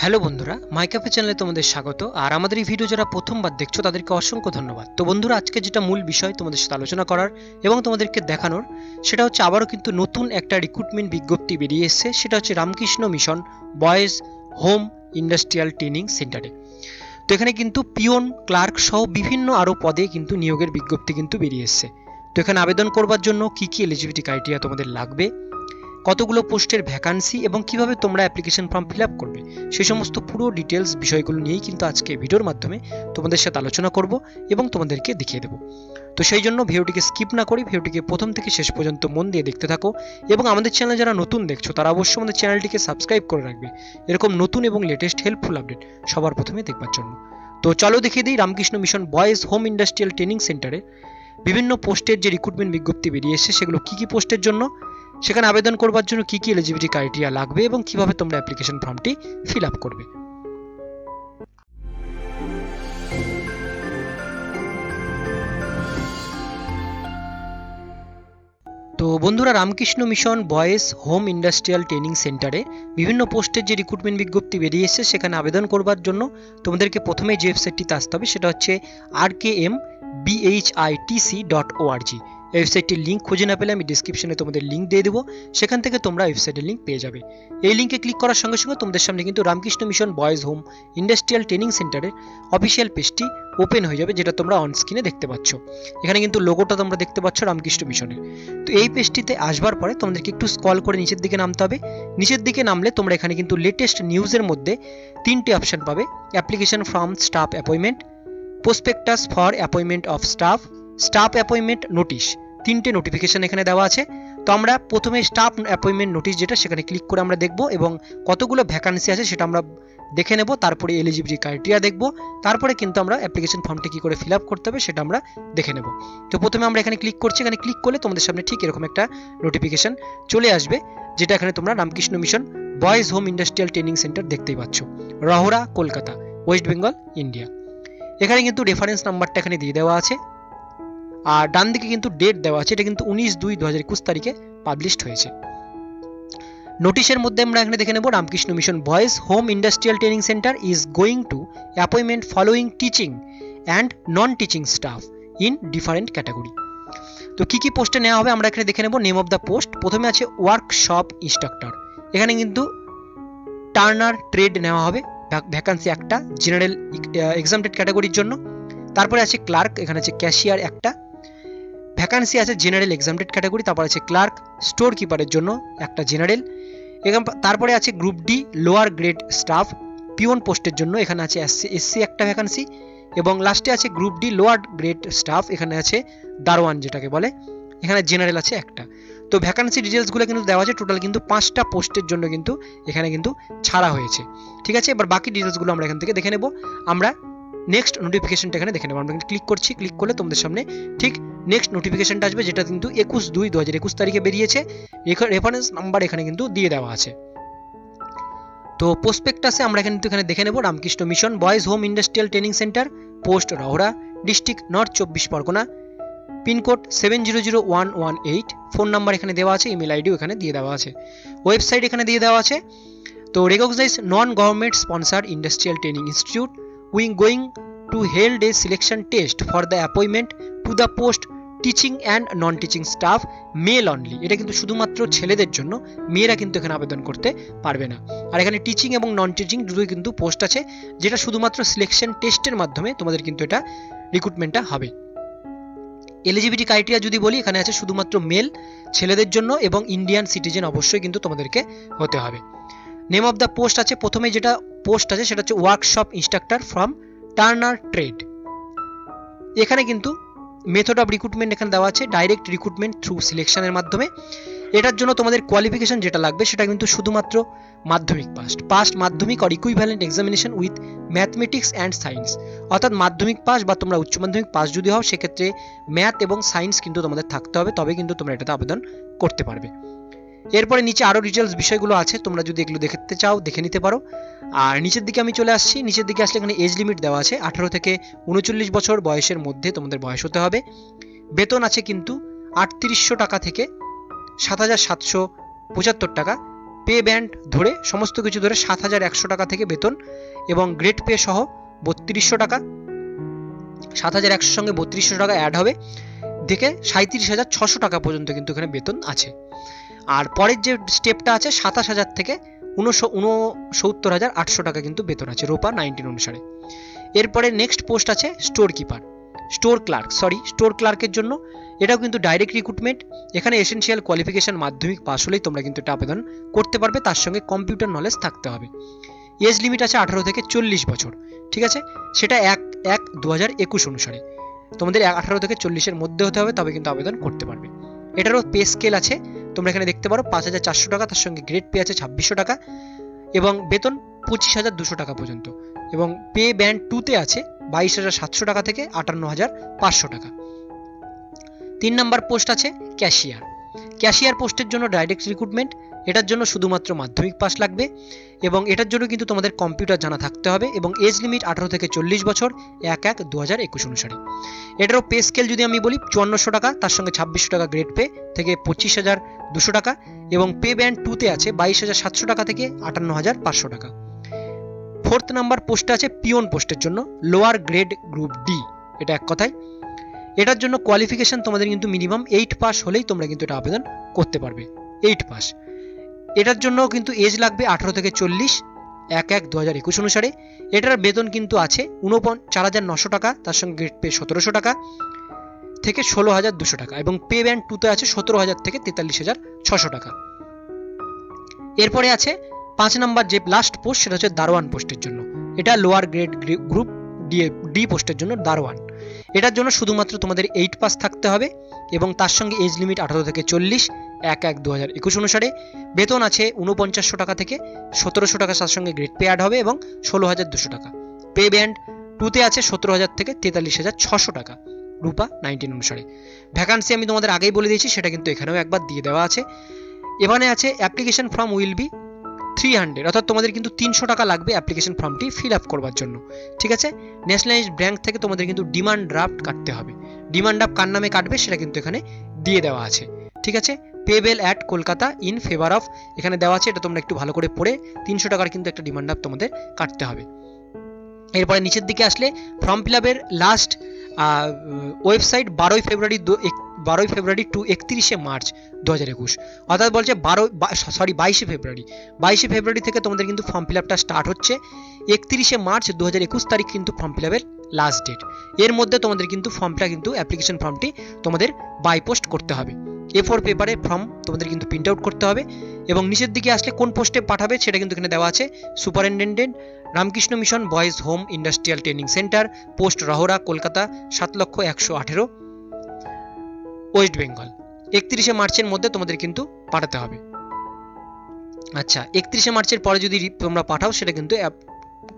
Hello বন্ধুরা মাইক্যাফে চ্যানেলে তোমাদের স্বাগত। আর আমাদের এই ভিডিও যারা প্রথমবার দেখছ, তাদেরকে অসংখ্য ধন্যবাদ। তো বন্ধুরা, আজকে যেটা মূল বিষয় তোমাদের সাথে আলোচনা করার এবং তোমাদেরকে দেখানোর, সেটা হচ্ছে আবারও কিন্তু নতুন একটা রিক্রুটমেন্ট বিজ্ঞপ্তি বেরিয়ে এসেছে। সেটা হচ্ছে Ramakrishna Mission Boys Home Industrial Training সেন্টারে। তো এখানে কিন্তু পিওন, ক্লার্ক সহ বিভিন্ন আরও পদে কিন্তু নিয়োগের বিজ্ঞপ্তি কিন্তু বেরিয়ে এসেছে। তো এখানে আবেদন করবার জন্য কি কি এলিজিবিলিটি ক্রাইটেরিয়া তোমাদের লাগবে? কতগুলো পোস্টের ভ্যাকান্সি এবং কীভাবে তোমরা অ্যাপ্লিকেশন ফর্ম ফিল আপ করবে, সে সমস্ত পুরো ডিটেলস বিষয়গুলো নিয়েই কিন্তু আজকে ভিডিওর মাধ্যমে তোমাদের সাথে আলোচনা করব এবং তোমাদেরকে দেখিয়ে দেবো। তো সেই জন্য ভিডিওটিকে স্কিপ না করি ভিডিওটিকে প্রথম থেকে শেষ পর্যন্ত মন দিয়ে দেখতে থাকো এবং আমাদের চ্যানেলে যারা নতুন দেখছ, তারা অবশ্যই আমাদের চ্যানেলটিকে সাবস্ক্রাইব করে রাখবে। এরকম নতুন এবং লেটেস্ট হেল্পফুল আপডেট সবার প্রথমে দেখবার জন্য। তো চলো দেখিয়ে দিই Ramakrishna Mission Boys Home Industrial Training সেন্টারে বিভিন্ন পোস্টের যে রিক্রুটমেন্ট বিজ্ঞপ্তি বেরিয়ে এসেছে, সেগুলো কী কী পোস্টের জন্য? সেখানে আবেদন করবার জন্য কী কী এলিজিবিলিটি ক্রাইটেরিয়া লাগবে এবং কীভাবে তোমরা অ্যাপ্লিকেশন ফর্মটি ফিল আপ করবে? তো বন্ধুরা, Ramakrishna Mission Boys Home Industrial Training সেন্টারে বিভিন্ন পোস্টের যে রিক্রুটমেন্ট বিজ্ঞপ্তি বেরিয়ে এসেছে, সেখানে আবেদন করবার জন্য তোমাদেরকে প্রথমে যে ওয়েবসাইটটিতে আসতে হবে, সেটা হচ্ছে R K M BHITC dot org ওয়েবসাইটটির link খুঁজে না পেলে আমি ডিসক্রিপশনে তোমাদের লিঙ্ক দিয়ে দেবো। সেখান থেকে তোমরা ওয়েবসাইটের লিঙ্ক পেয়ে যাবে। এই লিঙ্কে ক্লিক করার সঙ্গে সঙ্গে তোমাদের সামনে কিন্তু Ramakrishna Mission Boys Home Industrial Training সেন্টারের অফিসিয়াল পেজটি ওপেন হয়ে যাবে, যেটা তোমরা অন স্ক্রিনে দেখতে পাচ্ছ। এখানে কিন্তু লোগোটা তোমরা দেখতে পাচ্ছ রামকৃষ্ণ মিশনের তো এই পেজটিতে আসবার পরে তোমাদেরকে একটু স্কল করে নিচের দিকে নামতে হবে। নিচের দিকে নামলে তোমরা এখানে কিন্তু লেটেস্ট নিউজের মধ্যে তিনটে অপশন পাবে। Application from staff appointment prospectus for appointment of staff staff appointment notice তিনটে নোটিফিকেশন এখানে দেওয়া আছে। তো আমরা প্রথমে স্টাফ অ্যাপয়েন্টমেন্ট নোটিশ যেটা, সেখানে ক্লিক করে আমরা দেখব এবং কতগুলো ভ্যাকান্সি আছে সেটা আমরা দেখে নেব। তারপরে এলিজিবিলিটি ক্রাইটেরিয়া দেখব। তারপরে কিন্তু আমরা অ্যাপ্লিকেশন ফর্মটি কী করে ফিল আপ করতে হবে সেটা আমরা দেখে নেব। তো প্রথমে আমরা এখানে ক্লিক করছি। এখানে ক্লিক করলে তোমাদের সামনে ঠিক এরকম একটা নোটিফিকেশন চলে আসবে, যেটা এখানে তোমরা Ramakrishna Mission Boys Home Industrial Training Centre দেখতেই পাচ্ছ। রহরা কলকাতা ওয়েস্ট বেঙ্গল ইন্ডিয়া এখানে কিন্তু রেফারেন্স নাম্বারটা এখানে দিয়ে দেওয়া আছে। আর ডান দিকে কিন্তু ডেট দেওয়া আছে, এটা কিন্তু উনিশ দুই দু হাজার একুশ তারিখে পাবলিশড হয়েছে। নোটিশের মধ্যে আমরা এখানে দেখে নেব, Ramakrishna Mission Boys Home Industrial Training Centre is going to appointment following teaching and non teaching staff in different category তো কী কী পোস্টে নেওয়া হবে আমরা এখানে দেখে নেব নেম অফ দ্য পোস্ট প্রথমে আছে ওয়ার্কশপ ইনস্ট্রাক্টর এখানে কিন্তু টার্নার ট্রেড নেওয়া হবে ভ্যাকান্সি একটা জেনারেল এক্সামটেড ক্যাটাগরির জন্য। তারপরে আছে ক্লার্ক এখানে আছে ক্যাশিয়ার একটা। ভ্যাকান্সি আছে জেনারেল এক্সামটেড ক্যাটাগরি, তারপর আছে ক্লার্ক স্টোর কিপারের জন্য একটা জেনারেল, এবং তারপরে আছে group D, lower grade staff, peon পোস্টের জন্য এখানে আছে এসসি এসসি একটা ভ্যাকান্সি, এবং লাস্টে আছে group D, lower grade staff, এখানে আছে দারোয়ান যেটাকে বলে, এখানে জেনারেল আছে একটা। তো ভ্যাকান্সি ডিটেলসগুলো কিন্তু দেওয়া আছে, টোটাল কিন্তু পাঁচটা পোস্টের জন্য কিন্তু এখানে কিন্তু ছাড়া হয়েছে। ঠিক আছে? এবার বাকি ডিটেলসগুলো আমরা এখান থেকে দেখে নেব। আমরা নেক্সট নোটিফিকেশনটা এখানে দেখে নেব। আমরা ক্লিক করছি, ক্লিক করলে তোমাদের সামনে ঠিক নেক্সট নোটিফিকেশনটা আসবে, যেটা কিন্তু একুশ দুই দু হাজার একুশ তারিখে বেরিয়েছে। রেফারেন্স নাম্বার এখানে কিন্তু দিয়ে দেওয়া আছে। তো প্রসপেক্টাসে আমরা কিন্তু এখানে দেখে নেব Ramakrishna Mission Boys Home Industrial Training Centre post Rahara district North চব্বিশ Pargana, pincode seven zero zero one one eight phone number এখানে দেওয়া আছে ইমেল আইডিও এখানে দিয়ে দেওয়া আছে। ওয়েবসাইট এখানে দিয়ে দেওয়া আছে। তো recognise non government sponsor industrial training institute wing going to held a selection test for the appointment to the post teaching and non teaching staff male only এটা কিন্তু শুধুমাত্র ছেলেদের জন্য, মেয়েরা কিন্তু এখানে আবেদন করতে পারবে না। আর এখানে টিচিং এবং নন টিচিং দুটোই কিন্তু পোস্ট আছে, যেটা শুধুমাত্র সিলেকশন টেস্টের মাধ্যমে তোমাদের কিন্তু এটা রিক্রুটমেন্টটা হবে। এলিজিবিলিটি ক্রাইটেরিয়া যদি বলি, এখানে আছে শুধুমাত্র মেল ছেলেদের জন্য এবং ইন্ডিয়ান সিটিজেন অবশ্যই কিন্তু তোমাদেরকে হতে হবে। নেম অফ দ্য পোস্ট আছে, প্রথমে যেটা পোস্ট আছে, সেটা হচ্ছে workshop instructor from turner trade এখানে কিন্তু মেথড অফ রিক্রুটমেন্ট এখানে দেওয়া আছে ডাইরেক্ট রিক্রুটমেন্ট থ্রু সিলেকশনের মাধ্যমে। এটার জন্য তোমাদের কোয়ালিফিকেশন যেটা লাগবে সেটা কিন্তু শুধুমাত্র Madhyamik passed passed Madhyamik or equivalent examination with mathematics and science অর্থাৎ মাধ্যমিক পাস বা তোমরা উচ্চ মাধ্যমিক পাস যদি হও, সেক্ষেত্রে ম্যাথ এবং সায়েন্স কিন্তু তোমাদের থাকতে হবে তবে কিন্তু তোমরা এটাতে আবেদন করতে পারবে। এরপরে নিচে আরও ডিটেলস বিষয়গুলো আছে, তোমরা যদি এগুলো দেখতে চাও, দেখে নিতে পারো। আর নিচের দিকে আমি চলে আসছি। নিচের দিকে আসলে এখানে এজ লিমিট দেওয়া আছে। আঠারো থেকে উনচল্লিশ বছর বয়সের মধ্যে তোমাদের বয়স হতে হবে। বেতন আছে কিন্তু আটত্রিশশো টাকা থেকে সাত হাজার সাতশো পঁচাত্তর টাকা। পে ব্যান্ড ধরে, সমস্ত কিছু ধরে সাত হাজার একশো টাকা থেকে বেতন এবং গ্রেড পে সহ বত্রিশশো টাকা। সাত হাজার একশোর সঙ্গে বত্রিশশো টাকা অ্যাড হবে। দেখে সাঁত্রিশ হাজার ছশো টাকা পর্যন্ত কিন্তু এখানে বেতন আছে। আর পরের যে স্টেপটা আছে সাতাশ হাজার থেকে উনশো উনসত্তর হাজার আটশো টাকা কিন্তু বেতন আছে রোপা নাইনটিন অনুসারে। এরপরে নেক্সট পোস্ট আছে storekeeper store clerk sorry store ক্লার্কের জন্য। এটাও কিন্তু ডাইরেক্ট রিক্রুটমেন্ট এখানে এসেনশিয়াল কোয়ালিফিকেশন মাধ্যমিক পাস হলেই তোমরা কিন্তু এটা আবেদন করতে পারবে, তার সঙ্গে কম্পিউটার নলেজ থাকতে হবে। এজ লিমিট আছে আঠারো থেকে চল্লিশ বছর, ঠিক আছে? সেটা এক এক দু হাজার একুশ অনুসারে। তোমাদের আঠারো থেকে চল্লিশের মধ্যে হতে হবে, তবে কিন্তু আবেদন করতে পারবে। এটারও পে স্কেল আছে তোমরা এখানে দেখতে পারো পাঁচ হাজার চারশো টাকা, তার সঙ্গে গ্রেড পে আছে ছাব্বিশশো টাকা এবং বেতন পঁচিশ হাজার দুশো টাকা পর্যন্ত এবং পে ব্যান্ড টুতে আছে বাইশ হাজার সাতশো টাকা থেকে আটান্ন হাজার পাঁচশো টাকা। তিন নম্বর পোস্ট আছে ক্যাশিয়ার ক্যাশিয়ার পোস্টের জন্য ডাইরেক্ট রিক্রুটমেন্ট এটার জন্য শুধুমাত্র মাধ্যমিক পাস লাগবে এবং এটার জন্য কিন্তু তোমাদের কম্পিউটার জানা থাকতে হবে এবং এজ লিমিট আঠারো থেকে চল্লিশ বছর, এক এক দু হাজার একুশ অনুসারে। এটারও পে স্কেল যদি আমি বলি, চুয়ান্নশো টাকা, তার সঙ্গে ছাব্বিশশো টাকা গ্রেড পে থেকে পঁচিশ হাজার দুশো টাকা এবং পে ব্যান্ড টুতে আছে বাইশ হাজার সাতশো টাকা থেকে আটান্ন হাজার পাঁচশো টাকা। ফোর্থ নাম্বার পোস্টে আছে পিওন পোস্টের জন্য, লোয়ার গ্রেড গ্রুপ ডি এটা এক কথায়। এটার জন্য কোয়ালিফিকেশন তোমাদের কিন্তু মিনিমাম এইট পাস হলেই তোমরা কিন্তু এটা আবেদন করতে পারবে এইট পাস এটার জন্য কিন্তু এজ লাগবে আঠারো থেকে চল্লিশ, এক এক দু হাজার একুশ অনুসারে। এটার বেতন কিন্তু আছে উনপন চার হাজার নশো টাকা, তার সঙ্গে গ্রেড পে সতেরোশো টাকা থেকে ষোলো হাজার দুশো টাকা এবং পে ব্যান্ড টুতে আছে সতেরো হাজার থেকে তেতাল্লিশ হাজার ছশো টাকা। এরপরে আছে পাঁচ নাম্বার যে লাস্ট পোস্ট সেটা হচ্ছে দারোয়ান পোস্টের জন্য। এটা lower grade group D D পোস্টের জন্য দারোয়ান। এটার জন্য শুধুমাত্র তোমাদের এইট পাস থাকতে হবে এবং তার সঙ্গে এজ লিমিট আঠারো থেকে চল্লিশ এক এক দু হাজার একুশ অনুসারে বেতন আছে উনপঞ্চাশশো টাকা থেকে সতেরোশো টাকা তার সঙ্গে গ্রেড পে অ্যাড হবে এবং ষোলো হাজার দুশো টাকা। পে ব্যান্ড টুতে আছে সতেরো হাজার থেকে তেতাল্লিশ হাজার ছশো টাকা, রূপা নাইনটিন অনুসারে। ভ্যাকান্সি আমি তোমাদের আগেই বলে দিয়েছি, সেটা কিন্তু এখানেও একবার দিয়ে দেওয়া আছে। এখানে আছে application form will be three hundred, অর্থাৎ তোমাদের কিন্তু তিনশো টাকা লাগবে অ্যাপ্লিকেশন ফর্মটি ফিল আপ করবার জন্য। ঠিক আছে? ন্যাশনালাইজড ব্যাংক থেকে তোমাদের কিন্তু ডিমান্ড ড্রাফট কাটতে হবে। ডিমান্ড ড্রাফট কার নামে কাটবে সেটা কিন্তু এখানে দিয়ে দেওয়া আছে। ঠিক আছে? Payable at Kolkata in favour of এখানে দেওয়া আছে, এটা তোমরা একটু ভালো করে পড়ে, তিনশো টাকার কিন্তু একটা ডিমান্ড ড্রাফট তোমাদের কাটতে হবে। এরপরে নিচের দিকে আসলে ফর্ম ফিল আপের লাস্ট ওয়েবসাইট বারোই ফেব্রুয়ারি বারোই ফেব্রুয়ারি টু একত্রিশে মার্চ দু হাজার একুশ। অর্থাৎ বলছে বারো সরি বাইশে ফেব্রুয়ারি। বাইশে ফেব্রুয়ারি থেকে তোমাদের কিন্তু ফর্ম ফিল আপটা স্টার্ট হচ্ছে। একত্রিশে মার্চ দু হাজার একুশ তারিখ কিন্তু ফর্ম ফিল আপের লাস্ট ডেট এর মধ্যে তোমাদের কিন্তু ফর্মটা কিন্তু অ্যাপ্লিকেশন ফর্মটি তোমাদের বাই পোস্ট করতে হবে। এ ফোর পেপারে ফর্ম তোমাদের কিন্তু প্রিন্ট আউট করতে হবে এবং নিচের দিকে আসলে কোন পোস্টে পাঠাবে সেটা কিন্তু এখানে দেওয়া আছে। Superintendent Ramakrishna Mission Boys Home Industrial Training Centre post Rahara Kolkata সাত লক্ষ একশো আঠেরো। ওয়েস্ট বেঙ্গল একত্রিশে মার্চের মধ্যে তোমাদের কিন্তু পাঠাতে হবে। আচ্ছা একত্রিশে মার্চের পরে যদি তোমরা পাঠাও সেটা কিন্তু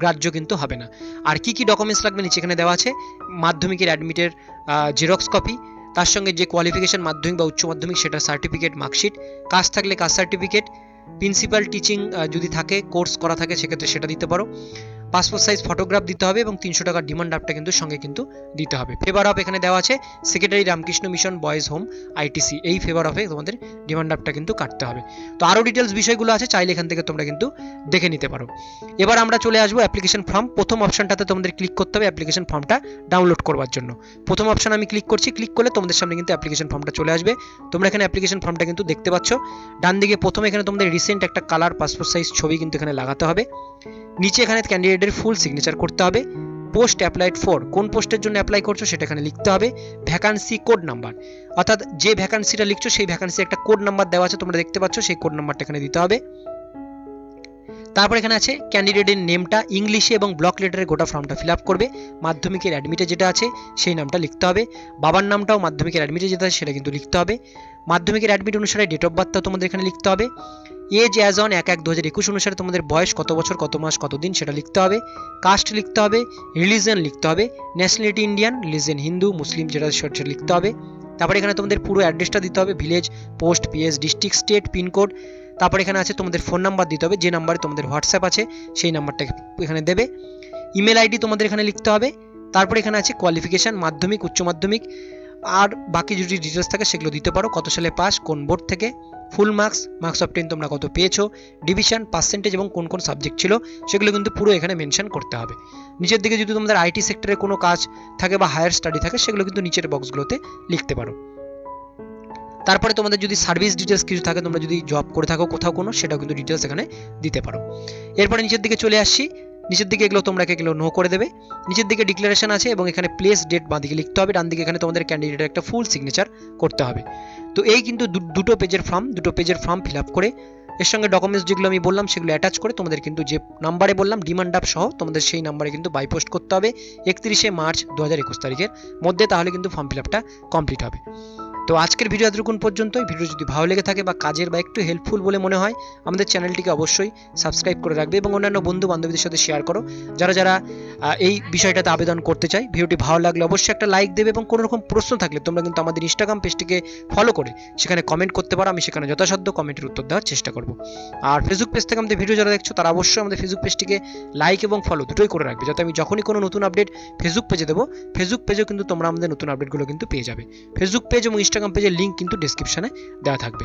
গ্রাহ্য কিন্তু হবে না। আর কি কি ডকুমেন্টস লাগবে নিচে এখানে দেওয়া আছে? মাধ্যমিকের অ্যাডমিটের জেরক্স কপি তার সঙ্গে যে কোয়ালিফিকেশন মাধ্যমিক বা উচ্চ মাধ্যমিক সেটা সার্টিফিকেট মার্কশিট কাজ থাকলে কাজ সার্টিফিকেট প্রিন্সিপাল টিচিং যদি থাকে কোর্স করা থাকে, সেক্ষেত্রে সেটা দিতে পারো। পাসপোর্ট সাইজ ফটোগ্রাফ দিতে হবে এবং তিনশো টাকার ডিমান্ড ড্রাফটটা কিন্তু সঙ্গে কিন্তু দিতে হবে। ফেভার অফ এখানে দেওয়া আছে secretary Ramakrishna Mission Boys Home ITC এই ফেভার অফে তোমাদের ডিমান্ড ড্রাফটটা কিন্তু কাটতে হবে। তো আরও ডিটেলস বিষয়গুলো আছে, চাইলে এখান থেকে তোমরা কিন্তু দেখে নিতে পারো। এবার আমরা চলে আসব অ্যাপ্লিকেশন ফর্ম প্রথম অপশনটাতে তোমাদের ক্লিক করতে হবে অ্যাপ্লিকেশন ফর্মটা ডাউনলোড করবার জন্য। প্রথম অপশন আমি ক্লিক করছি ক্লিক করলে তোমাদের সামনে কিন্তু অ্যাপ্লিকেশন ফর্মটা চলে আসবে। তোমরা এখানে অ্যাপ্লিকেশন ফর্মটা কিন্তু দেখতে পাচ্ছ। ডান দিকে প্রথমে এখানে তোমাদের রিসেন্ট একটা কালার পাসপোর্ট সাইজ ছবি কিন্তু এখানে লাগাতে হবে। নিচে এখানে ক্যান্ডিডেটের ফুল সিগনেচার করতে হবে। পোস্ট অ্যাপ্লাইড ফর কোন পোস্টের জন্য অ্যাপ্লাই করছ সেটা এখানে লিখতে হবে। ভ্যাকান্সি কোড নাম্বার অর্থাৎ যে ভ্যাকান্সিটা লিখছো সেই ভ্যাকান্সি একটা কোড নাম্বার দেওয়া আছে, তোমরা দেখতে পাচ্ছ সেই কোড নাম্বারটা এখানে দিতে হবে। তারপর এখানে আছে ক্যান্ডিডেটের নেমটা ইংলিশে এবং ব্লক লেটারে গোটা ফর্মটা ফিল আপ করবে। মাধ্যমিকের অ্যাডমিটে যেটা আছে সেই নামটা লিখতে হবে। বাবার নামটাও মাধ্যমিকের অ্যাডমিটে যেটা আছে সেটা কিন্তু লিখতে হবে। মাধ্যমিকের অ্যাডমিট অনুসারে ডেট অফ বার্থটাও তোমাদের এখানে লিখতে হবে। এজ অ্যাজ অন এক এক দু হাজার একুশ অনুসারে তোমাদের বয়স কত বছর, কত মাস, কত দিন সেটা লিখতে হবে। কাস্ট লিখতে হবে রিলিজন লিখতে হবে nationality Indian religion Hindu Muslim যেটা সেটা লিখতে হবে। তারপরে এখানে তোমাদের পুরো অ্যাড্রেসটা দিতে হবে village post PS district state pincode তারপর এখানে আছে তোমাদের ফোন নাম্বার দিতে হবে, যে নাম্বারে তোমাদের হোয়াটসঅ্যাপ আছে, সেই নাম্বারটা এখানে দেবে। ইমেল আইডি তোমাদের এখানে লিখতে হবে। তারপর এখানে আছে কোয়ালিফিকেশান মাধ্যমিক, উচ্চ মাধ্যমিক। আর বাকি যদি ডিটেলস থাকে, সেগুলো দিতে পারো। কত সালে পাস কোন বোর্ড থেকে? Full marks marks of ten তোমরা কত পেয়েছ? ডিভিশন পার্সেন্টেজ এবং কোন কোন সাবজেক্ট ছিল? সেগুলো কিন্তু পুরো এখানে মেনশন করতে হবে। নিচের দিকে যদি তোমাদের আইটি সেক্টরে কোনো কাজ থাকে বা হায়ার স্টাডি থাকে, সেগুলো কিন্তু নিচের বক্সগুলোতে লিখতে পারো। তারপরে তোমাদের যদি সার্ভিস ডিটেলস কিছু থাকে, তোমরা যদি জব করে থাকো কোথাও কোনো, সেটাও কিন্তু ডিটেলস এখানে দিতে পারো। এরপরে নিচের দিকে চলে আসছি নিচের দিকে এগুলো তোমরা এগুলো নো করে দেবে। নিচের দিকে ডিক্লারেশন আছে এবং এখানে প্লেস ডেট বাঁ দিকে লিখতে হবে। ডান দিকে এখানে তোমাদের ক্যান্ডিডেটের একটা ফুল সিগনেচার করতে হবে। তো এই কিন্তু দুটো পেজের ফর্ম দুটো পেজের ফর্ম ফিল আপ করে এর সঙ্গে ডকুমেন্টস যেগুলো আমি বললাম সেগুলো অ্যাটাচ করে তোমাদের কিন্তু যে নাম্বারে বললাম ডিমান্ড আপ সহ তোমাদের সেই নাম্বারে কিন্তু বাই পোস্ট করতে হবে। একত্রিশে মার্চ দু হাজার একুশ তারিখের মধ্যে তাহলে কিন্তু ফর্ম ফিল আপটা কমপ্লিট হবে। তো আজকের ভিডিও এতটুকুন পর্যন্তই। ভিডিও যদি ভালো লেগে থাকে বা কাজের বা একটু হেল্পফুল বলে মনে হয়, আমাদের চ্যানেলটিকে অবশ্যই সাবস্ক্রাইব করে রাখবে এবং অন্যান্য বন্ধু বান্ধবীদের সাথে শেয়ার করো। যারা যারা এই বিষয়টাতে আবেদন করতে চাই ভিডিওটি ভালো লাগলে অবশ্যই একটা লাইক দেবে এবং কোনো রকম প্রশ্ন থাকলে তোমরা কিন্তু আমাদের ইনস্টাগ্রাম পেজটিকে ফলো করে সেখানে কমেন্ট করতে পারো। আমি সেখানে যথাসাধ্য কমেন্টের উত্তর দেওয়ার চেষ্টা করব। আর ফেসবুক পেজ থেকে আমাদের ভিডিও যারা দেখছ, তারা অবশ্যই আমাদের ফেসবুক পেজটিকে লাইক এবং ফলো দুটোই করে রাখবে যাতে আমি যখনই কোনো নতুন আপডেট ফেসবুক পেজে দেবো ফেসবুক পেজেও কিন্তু তোমরা আমাদের নতুন আপডেটগুলো কিন্তু পেয়ে যাবে। ফেসবুক পেজ এবং ইনস্টাগ্রাম পেজের লিঙ্ক কিন্তু ডিসক্রিপশানে দেওয়া থাকবে।